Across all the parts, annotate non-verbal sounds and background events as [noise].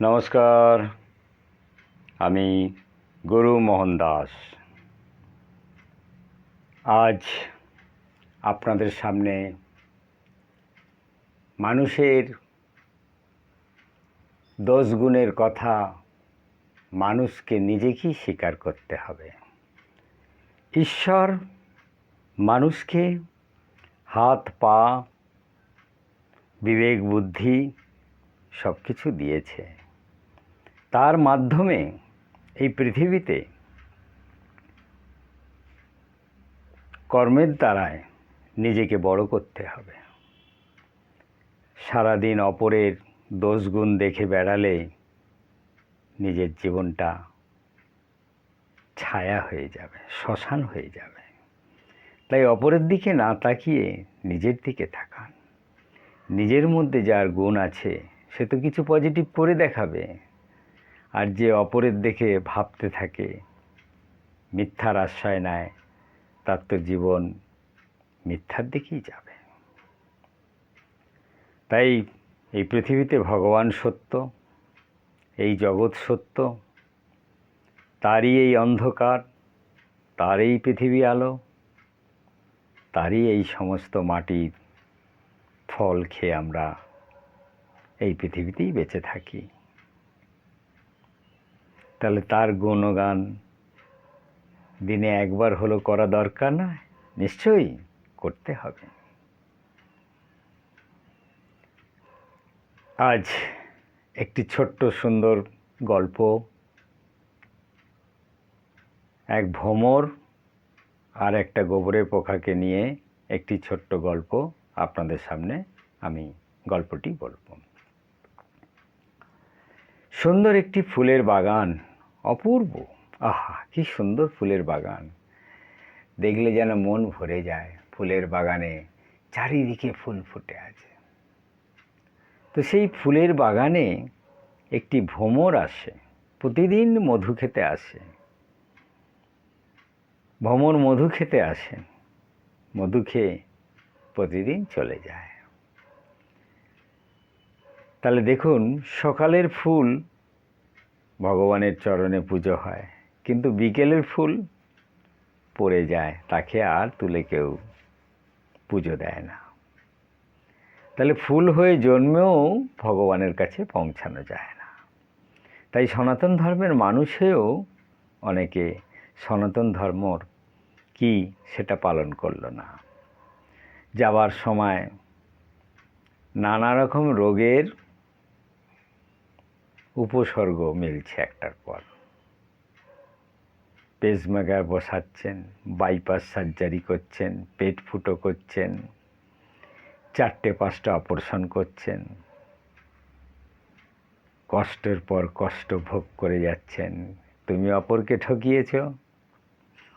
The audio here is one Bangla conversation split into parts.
নমস্কার, আমি গুরু মোহন দাস। আজ আপনাদের সামনে মানুষের দোষ গুণের কথা মানুষকে নিজেকেই স্বীকার করতে হবে। ঈশ্বর মানুষকে হাত, পা, বিবেক, বুদ্ধি সব কিছু দিয়েছে। তার মাধ্যমে এই পৃথিবীতে কর্মের দ্বারায় নিজেকে বড় করতে হবে। সারাদিন অপরের দোষগুণ দেখে বেড়ালে নিজের জীবনটা ছায়া হয়ে যাবে, শ্মশান হয়ে যাবে। তাই অপরের দিকে না তাকিয়ে নিজের দিকে তাকান। নিজের মধ্যে যার গুণ আছে, সে তো কিছু পজিটিভ করে দেখাবে। আর যে অপরের দেখে ভাবতে থাকে, মিথ্যার আশ্রয় নেয়, তার তো জীবন মিথ্যার দিকেই যাবে। তাই এই পৃথিবীতে ভগবান সত্য, এই জগৎ সত্য, তারই এই অন্ধকার তার এই পৃথিবী আলো, তারই এই সমস্ত মাটির ফল খেয়ে আমরা এই পৃথিবীতেই বেঁচে থাকি। তাহলে তার গুণগান দিনে একবার হলো করা দরকার না, নিশ্চয়ই করতে হবে। আজ একটি ছোট্ট সুন্দর গল্প, এক ভ্রমর আর একটা গোবরের পোকাকে নিয়ে একটি ছোট্ট গল্প আপনাদের সামনে আমি গল্পটি বলব। সুন্দর একটি ফুলের বাগান অপূর্ব। আহা, কি সুন্দর ফুলের বাগান। দেখলে যেন মন ভরে যায় ফুলের বাগানে, চারিদিকে ফুল ফুটে আছে। তো সেই ফুলের বাগানে একটি ভ্রমর আসে, প্রতিদিন মধু খেতে আসে। ভ্রমর মধু খেতে আসে, মধু খেয়ে প্রতিদিন চলে যায়। তাহলে দেখুন, সকালের ফুল ভগবানের চরণে পুজো হয়। কিন্তু বিকেলের ফুল পড়ে যায়, তাকে আর তুলে কেউ পুজো দেয় না। তাহলে ফুল হয়ে জন্মেও ভগবানের কাছে পৌঁছানো যায় না। তাই সনাতন ধর্মের মানুষ হয়েও অনেকে সনাতন ধর্মর কি সেটা পালন করল না। যাবার সময় নানা রকম রোগের উপসর্গ মিলছে একটার পর। পেসমেকার বসাচ্ছেন বাইপাস সার্জারি করছেন, পেট ফুটো করছেন, চারটে পাঁচটা অপারেশন করছেন, কষ্টের পর কষ্ট ভোগ করে যাচ্ছেন। তুমি অপরকে ঠকিয়েছ?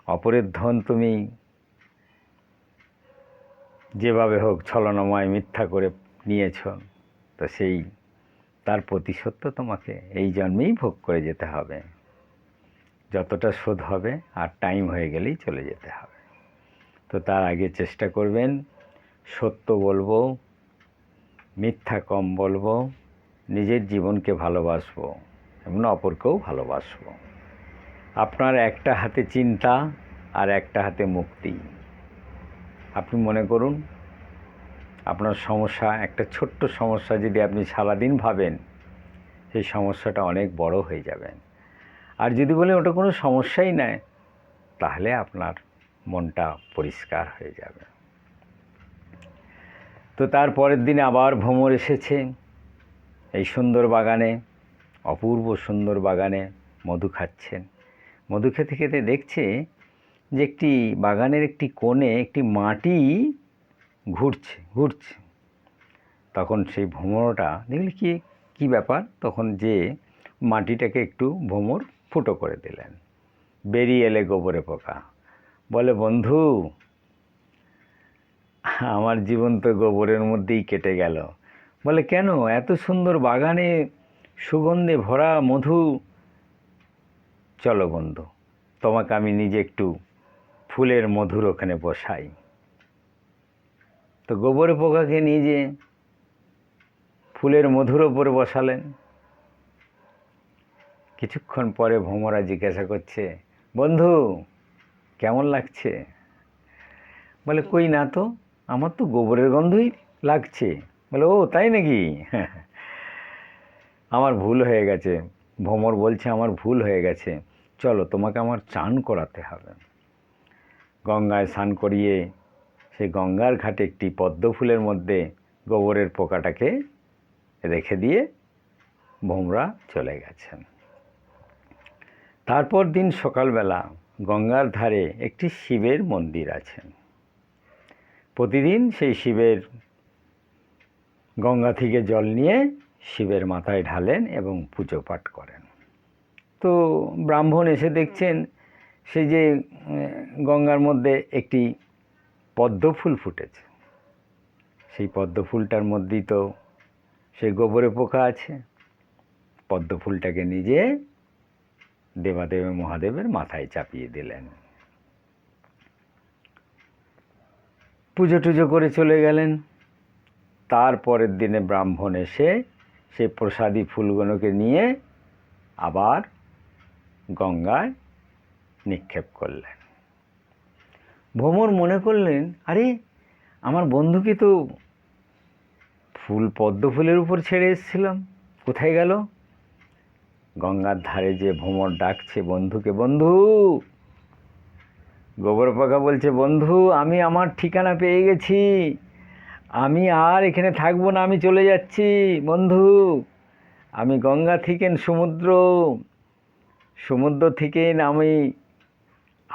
অপরের ধন তুমি যেভাবে হোক ছলনাময় মিথ্যা করে নিয়েছ, তো সেই তার প্রতিশোধ তো তোমাকে এই জন্মেই ভোগ করে যেতে হবে। যতটা শোধ হবে আর টাইম হয়ে গেলেই চলে যেতে হবে। তো তার আগে চেষ্টা করবেন সত্য বলব, মিথ্যা কম বলব, নিজের জীবনকে ভালোবাসবো এবং অপরকেও ভালোবাসবো। আপনার একটা হাতে চিন্তা আর একটা হাতে মুক্তি। আপনি মনে করুন আপনার সমস্যা, একটা ছোট্ট সমস্যা যদি আপনি সারাদিন ভাবেন, সেই সমস্যাটা অনেক বড় হয়ে যাবেন আর যদি বলে ওটা কোনো সমস্যাই নেয় তাহলে আপনার মনটা পরিষ্কার হয়ে যাবে। তো তার পরের দিনে আবার ভ্রমর এসেছে, এই সুন্দর বাগানে, অপূর্ব সুন্দর বাগানে মধু খাচ্ছেন। মধু খেতে খেতে দেখছে যে একটি বাগানের একটি কোণে একটি মাটি ঘুরছে ঘুরছে। তখন সেই ভ্রমরটা দেখলি কি, কী ব্যাপার? তখন যে মাটিটাকে একটু ভ্রমর ফুটো করে দিলেন। বেরিয়ে এলে গোবরে পোকা। বলে, বন্ধু, আমার জীবন তো গোবরের মধ্যেই কেটে গেল। বলে, কেন? এত সুন্দর বাগানে সুগন্ধে ভরা মধু চলো বন্ধু, তোমাকে আমি নিজে একটু ফুলের মধুর ওখানে বসাই। তো গোবর পোকাকে নিয়ে ফুলের মধুর ওপর বসালেন। কিছুক্ষণ পরে ভোমরা জিজ্ঞাসা করছে, বন্ধু, কেমন লাগছে? বলে, কই না তো, আমার তো গোবরের গন্ধই লাগছে। বলে, ও, তাই নাকি? [laughs] আমার ভুল হয়ে গেছে। ভ্রমর বলছে, আমার ভুল হয়ে গেছে। চলো, তোমাকে আমার চান করাতে হবে। গঙ্গায় স্নান করিয়ে সেই গঙ্গার ঘাটে একটি পদ্ম ফুলের মধ্যে গোবরের পোকাটাকে রেখে দিয়ে ভোমরা চলে গেছেন। তারপর দিন সকালবেলা গঙ্গার ধারে একটি শিবের মন্দির আছে। প্রতিদিন সেই শিবের গঙ্গা থেকে জল নিয়ে শিবের মাথায় ঢালেন এবং পুজো পাঠ করেন। তো ব্রাহ্মণ এসে দেখছেন সেই যে গঙ্গার মধ্যে একটি পদ্ম ফুল ফুটেছে। সেই পদ্ম ফুলটার মধ্যেই তো সেই গোবরে পোকা আছে। পদ্মফুলটাকে নিজে দেবাদেব মহাদেবের মাথায় চাপিয়ে দিলেন। পুজো টুজো করে চলে গেলেন। তারপরের দিনে ব্রাহ্মণ এসে সেই প্রসাদী ফুলগুলোকে নিয়ে আবার গঙ্গায় নিক্ষেপ করলেন। ভ্রমর মনে করলেন, আরে, আমার বন্ধুকে তো ফুল, পদ্ম ফুলের উপর ছেড়ে এসেছিলাম। কোথায় গেল? গঙ্গার ধারে যে ভ্রমর ডাকছে, বন্ধুকে, বন্ধু! গোবর পাকা বলছে, বন্ধু, আমি আমার ঠিকানা পেয়ে গেছি। আমি আর এখানে থাকব না, আমি চলে যাচ্ছি। বন্ধু, আমি গঙ্গা থেকে সমুদ্র। সমুদ্র থেকে আমি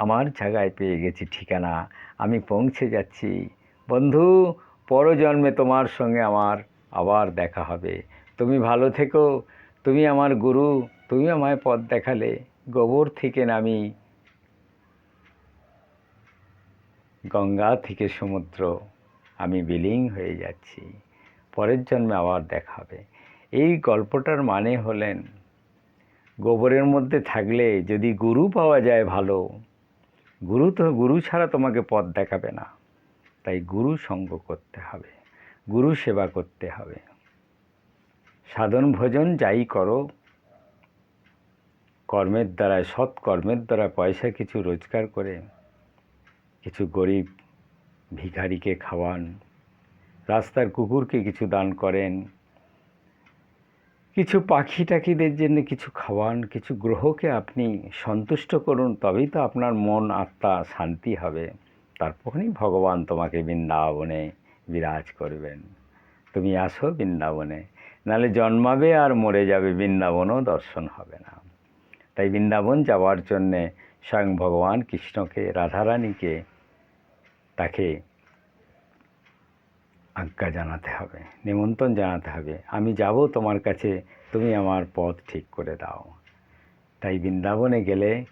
আমার জায়গায় পেয়ে গেছি ঠিকানা। আমি পৌঁছে যাচ্ছি। বন্ধু, পরজন্মে তোমার সঙ্গে আমার আবার দেখা হবে। তুমি ভালো থেকো। তুমি আমার গুরু। তুমি আমায় পথ দেখালে। গোবর থেকে নামি গঙ্গা থেকে সমুদ্র। আমি বিলীন হয়ে যাচ্ছি। পরের জন্মে আবার দেখা হবে। এই গল্পটার মানে হলেন, গোবরের মধ্যে থাকলে যদি গুরু পাওয়া যায় ভালো। গুরু তো, গুরু ছাড়া তোমাকে পথ দেখাবে না। তাই গুরু সঙ্গ করতে হবে, গুরু সেবা করতে হবে। সাধন ভোজন যাই করো, কর্মের দ্বারা, সৎ কর্মের দ্বারা পয়সা কিছু রোজগার করে, কিছু গরিব ভিখারিকে খাওয়ান, রাস্তার কুকুরকে কিছু দান করেন কিছু পাখি টাকিদের জন্য কিছু খাওয়ান, কিছু গ্রহকে আপনি সন্তুষ্ট করুন, তবেই তো আপনার মন, আত্মা শান্তি হবে। তারপরই ভগবান তোমাকে বৃন্দাবনে বিরাজ করবেন। তুমি আসো বৃন্দাবনে নাহলে জন্মাবে আর মরে যাবে, বৃন্দাবনও দর্শন হবে না। তাই বৃন্দাবন যাওয়ার জন্যে স্বয়ং ভগবান কৃষ্ণকে, রাধারানীকে তাকে আজ্ঞা জানাতে হবে, নিমন্ত্রণ জানাতে হবে। আমি যাব তোমার কাছে, তুমি আমার পথ ঠিক করে দাও। তাই বৃন্দাবনে গেলে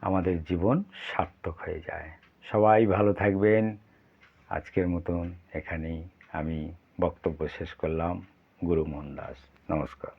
আমাদের জীবন সার্থক হয়ে যায়। সবাই ভালো থাকবেন। আজকের মতন এখানেই আমি বক্তব্য শেষ করলাম। গুরু মোহন দাস নমস্কার।